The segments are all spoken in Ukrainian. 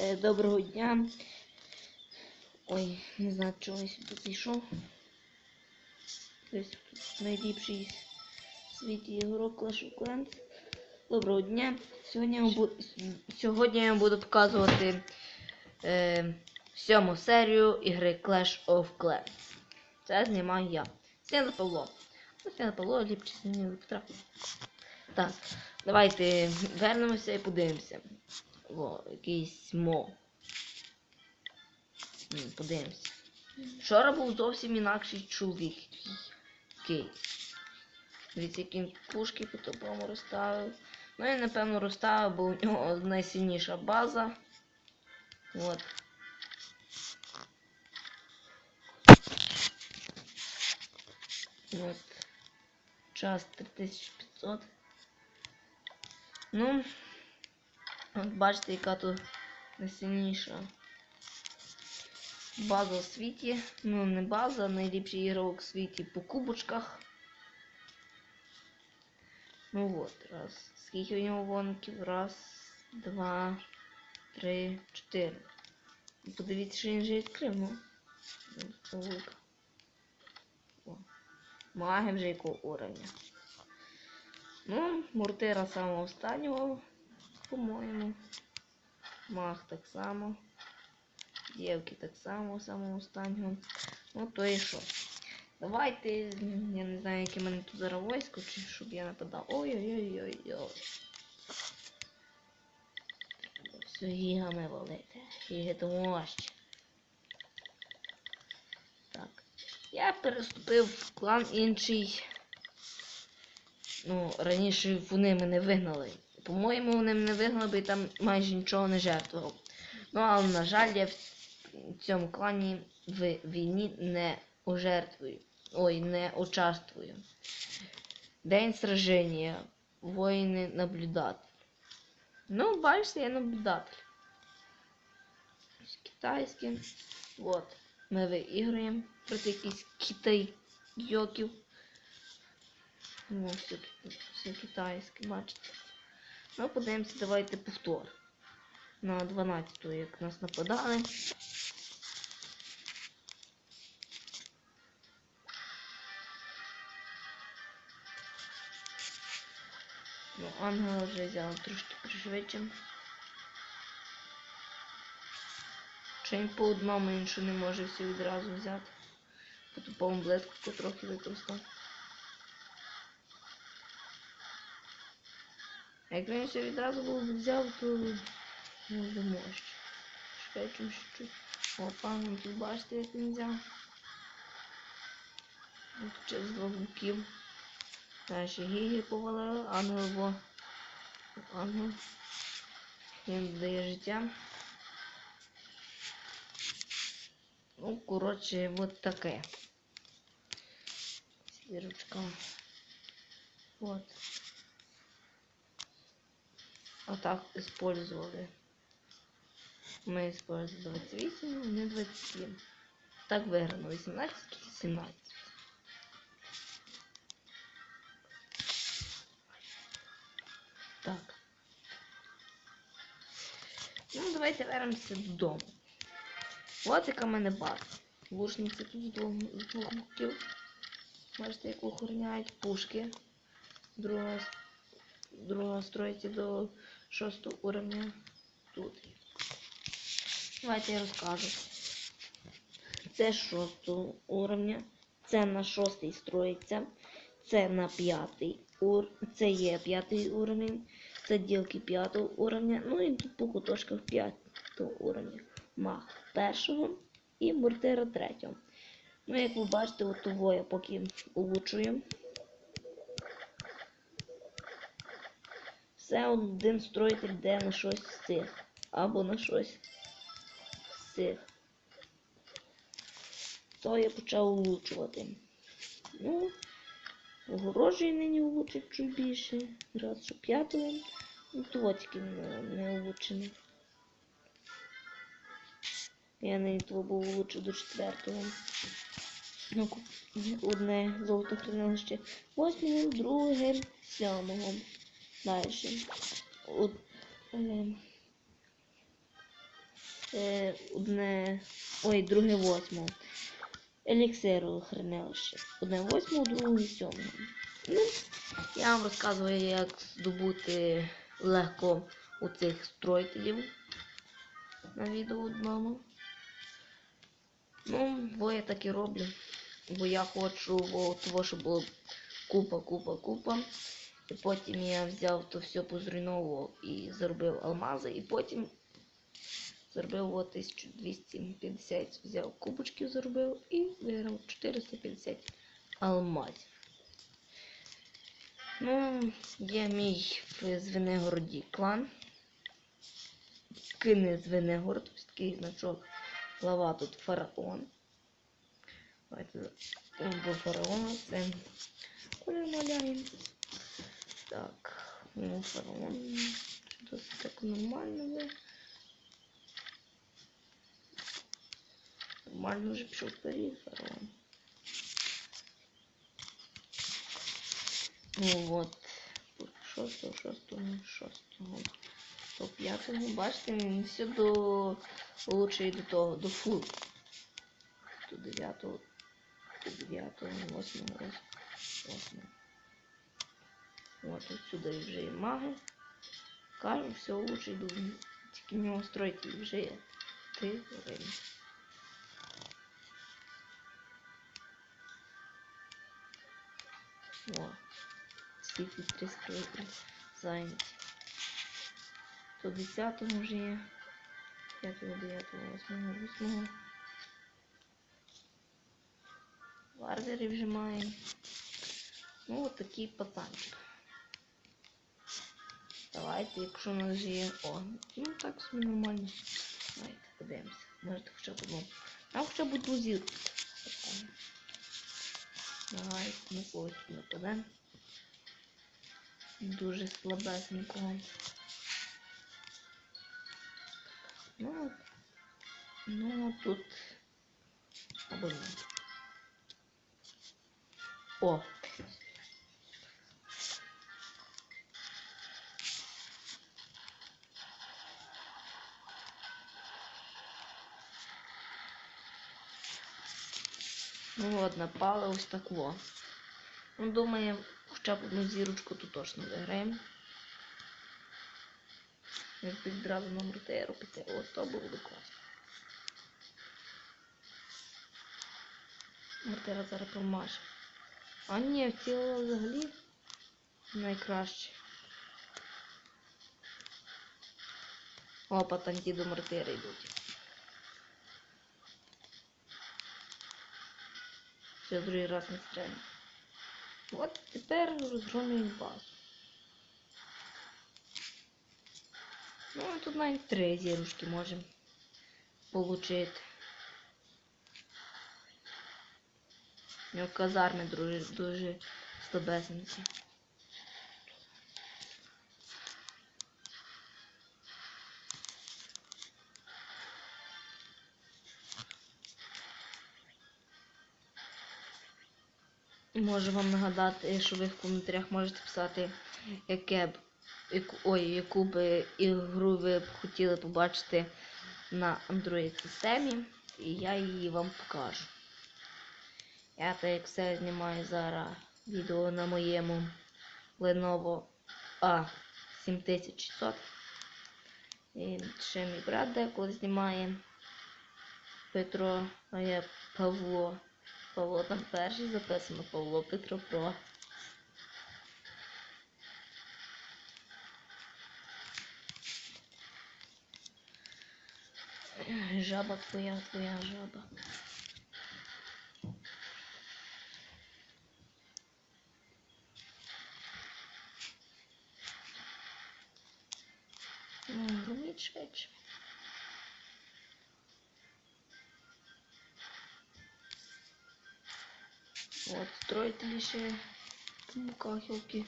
Е, Доброго дня. Ой, не знаю, чого я сюди зайшов. Десь тут найліпший в світі ігрок Clash of Clans. Доброго дня. Сьогодні я, бу... Сьогодні я буду показувати е, сьому серію ігри Clash of Clans. Це знімаю я. Сняли Павло. Ну, Сняли Павло, ліпше знімаю Петра. Так, давайте вернемося і подивимося. Якийсь мо. М, Вчора був зовсім інакший чоловік. Який. Дивіться, які пушки по тобому розставив. Ну і напевно розставив, бо у нього найсильніша база. От. От. Час 3500. Ну, бачите, яка тут найсильніша база в світі. Ну, не база, а найліпший ігрок в світі по кубочках. Ну от, раз. Скільки у нього вонків? Раз, два, три, чотири. Ну, Подивіться, що він вже відкрив, ну. Маги вже якого уровня. Ну, мортира самого останнього, по-моєму. Мах так само. Дівки так само, самого останнього. Ну то і що? Давайте, я не знаю, яке мене тут зараз войско, чи щоб я нападав. Ой-ой-ой-ой-ой. Все гігами валити. Гіги тому. Так. Я переступив в клан інший. Ну, раніше вони мене вигнали. По-моєму, вони мене вигнали, я там майже нічого не жертвував. Ну, але, на жаль, я в цьому клані в війні не ожертвую. Ой, не участвую. День сраження. Воїни наблюдатель. Ну, бачите, я наблюдатель. Ось Китайське. Вот. Ми виіграємо проти якихось китаййоків. Ну, все, все китайське, бачите. Ну, подивимося, давайте повтор. На 12-ту, як нас нападали. Ну, ангела вже взяв трошки пришвидше. Чи він по одному іншу не може всі відразу взяти. По тупому блиску трохи використав. А як він все відразу був взяв, то не домощ. Чекай чим чуть-чуть. О, пан тут бачите, як він взяв. От через двох боків. Далі гіги повалили, ангел бо. Ангел. Він дає життя. Ну, коротше, вот таке. Зірочка. Вот. Вот так использовали. Мы использовали 28, не 27. Так виграно 18 17. Так. Ну, давайте вернемося додому. От яка в мене база. Лушниці тут з двох, боків. Бачите, як охороняють пушки. Друга, друга строїться до шостого уровня. Тут. Давайте я розкажу. Це шостого уровня. Це на шостий строїться. Це на п'ятий ур... Це є п'ятий уровень. Це ділки п'ятого уровня. Ну і тут по куточках п'ятого уровня. Мах першого і мортира третього. Ну, як ви бачите, от того я поки улучшую. Все один строїтель йде на щось з цих. Або на щось з цих. То я почав улучшувати. Ну, огорожі нині улучшить чуть більше. Раз, що п'ятого. Ну, то тільки не, не улучшений. Я нині того був улучшив до четвертого. Ну, одне золото хранилище. Восьмого, друге, сьомого. Далі. От, е, одне. Ой, друге восьмого. Еліксиру хранилище. Одне восьмого, друге сьомого. Ну, я вам розказую, як здобути легко у цих строїтелів на відео одному. Ну, бо я так і роблю. Бо я хочу о, того, щоб було купа, купа, купа. І потім я взяв то все позруйновував і заробив алмази, і потім заробив о, 1250, взяв кубочків, заробив і виграв 450 алмазів. Ну, є мій в Звенигороді клан. Кине Звенигород, ось такий значок. Глава тут фараон. Давайте бо фараона це колір маляємо. Так, ну фараон. Досить так нормально ви. Нормально вже пішов вперед фараон. Ну от, шостого, шостого, шостого, до п'ятого. Бачите, він все до лучше і до того, до фул. До дев'ятого, до дев'ятого, восьмого, восьмого. От отсюда вже і маги. Кажу, все лучше йду. Тільки строїть вже є. Ти время. О, ці три строїтелі зайняті. То 10 вже є. 5, 9, 8, 8. Варвери вже маємо. Ну, от такий пацанчик. Давайте, якщо у нас є. О, ну так собі нормально. Давайте подивимося. Можете хоча б одну. А хоча б одну зірку. Давайте на когось нападемо. Дуже слабесенького. Ну, ну тут. Або ні. О! От, напали ось так во. Ну, думаю, хоча б одну зірочку тут точно виграємо. Як відразу на мортеру піти. О, то було би класно. Мортера зараз помаже. А ні, вцілила взагалі найкраще. Опа, там ті до мортири йдуть. Все, другий раз не стрельну. От тепер розгромлюємо базу. Ну, тут навіть три зірушки можемо получити. У нього казарми дуже, дуже слабесенькі. Можу вам нагадати, що ви в коментарях можете писати, яке б яку, ой, яку б ігру ви б хотіли побачити на Android системі, і я її вам покажу. Я так як все знімаю зараз відео на моєму Lenovo A7600. І ще мій брат деколи знімає Петро, а я Павло. Павло там перший записано Павло Петро Про. Жаба твоя, твоя жаба. От, строїтелі ще тому кахілки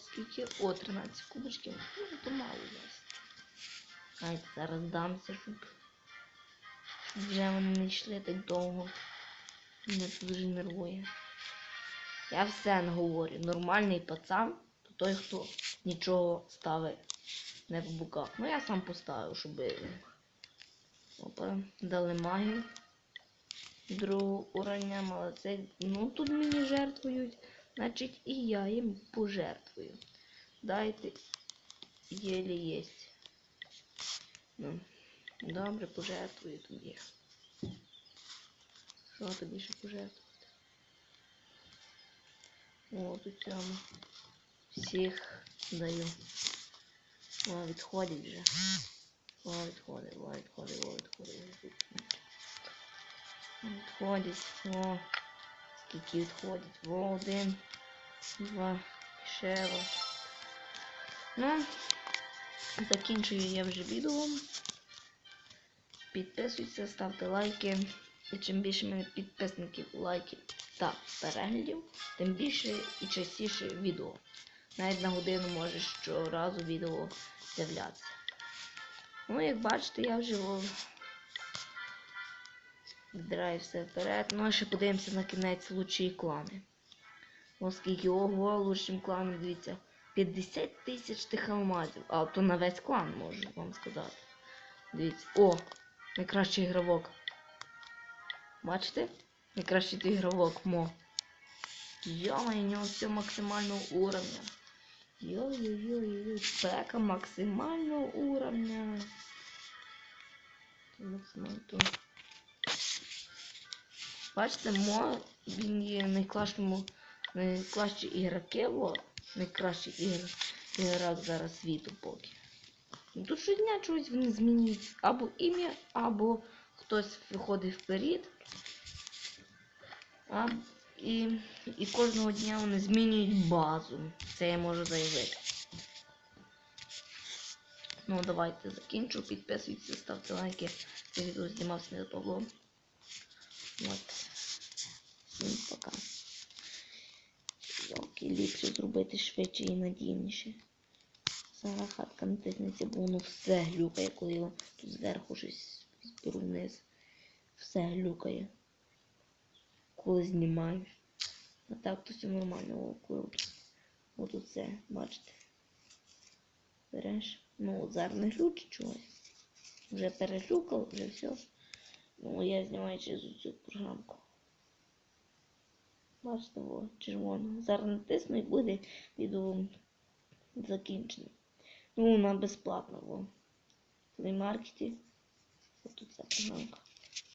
скільки. О, 13 кубочків. Ну, то мало ясно. Знаєте, зараз дамся, щоб, вже вони не йшли так довго. Мене це дуже нервує. Я все говорю. Нормальний пацан, то той, хто нічого ставить не в буках. Ну я сам поставив, щоб Опа, дали магію. Другого уровня, молодець. Ну тут мені жертвують, значить і я їм пожертвую. Дайте єлі єсть. Ну, добре, пожертвую тобі. Що тобі ще пожертвувати? О, тут цьому. Всіх даю. О, відходять вже. О, відходить, о, відходить, о, відходить. Відходять, о. Скільки відходять? О, один, два, ще о. Ну, закінчую я вже відео. Підписуйтесь, ставте лайки. І чим більше мене підписників, лайків та переглядів, тим більше і частіше відео. Навіть на годину може щоразу відео з'являтися. Ну, як бачите, я вже о, віддираю все вперед. Ну, а ще подивимося на кінець лучші клани. Оскільки ого, лучшим кланом, дивіться, 50 тисяч тих алмазів. А то на весь клан можу вам сказати. Дивіться. О! Найкращий ігровок. Бачите? Найкращий той ігровок мо. Йома, у нього все максимального уровня. Йой-йой-йой, пека максимального уровня. Максимально. Бачите, мо він є найкращому, найкращі ігроки, во, найкращий ігр, ігрок зараз світу поки. Ну, Тут щодня чогось вони змінюють або ім'я, або хтось виходить вперед. А, і, і кожного дня вони змінюють базу. Це я можу заявити. Ну, давайте закінчу. Підписуйтесь, ставте лайки. Це відео знімався не Павло. От. Всім пока. Йоки, ліпше зробити швидше і надійніше. Зараз хатка натиснеться, бо воно все глюкає, коли я тут зверху щось зберу вниз. Все глюкає. Коли знімаю. А так то все нормально, коли от оце, бачите. Береш. Ну, от зараз не глючить чогось. Вже переглюкав, вже все. Ну, я знімаю через цю програмку. Бачите, о, червоно. Зараз натисну і буде відео закінчено. Ну, вона безплатна, во. Плеймаркеті. Ось тут ця програмка.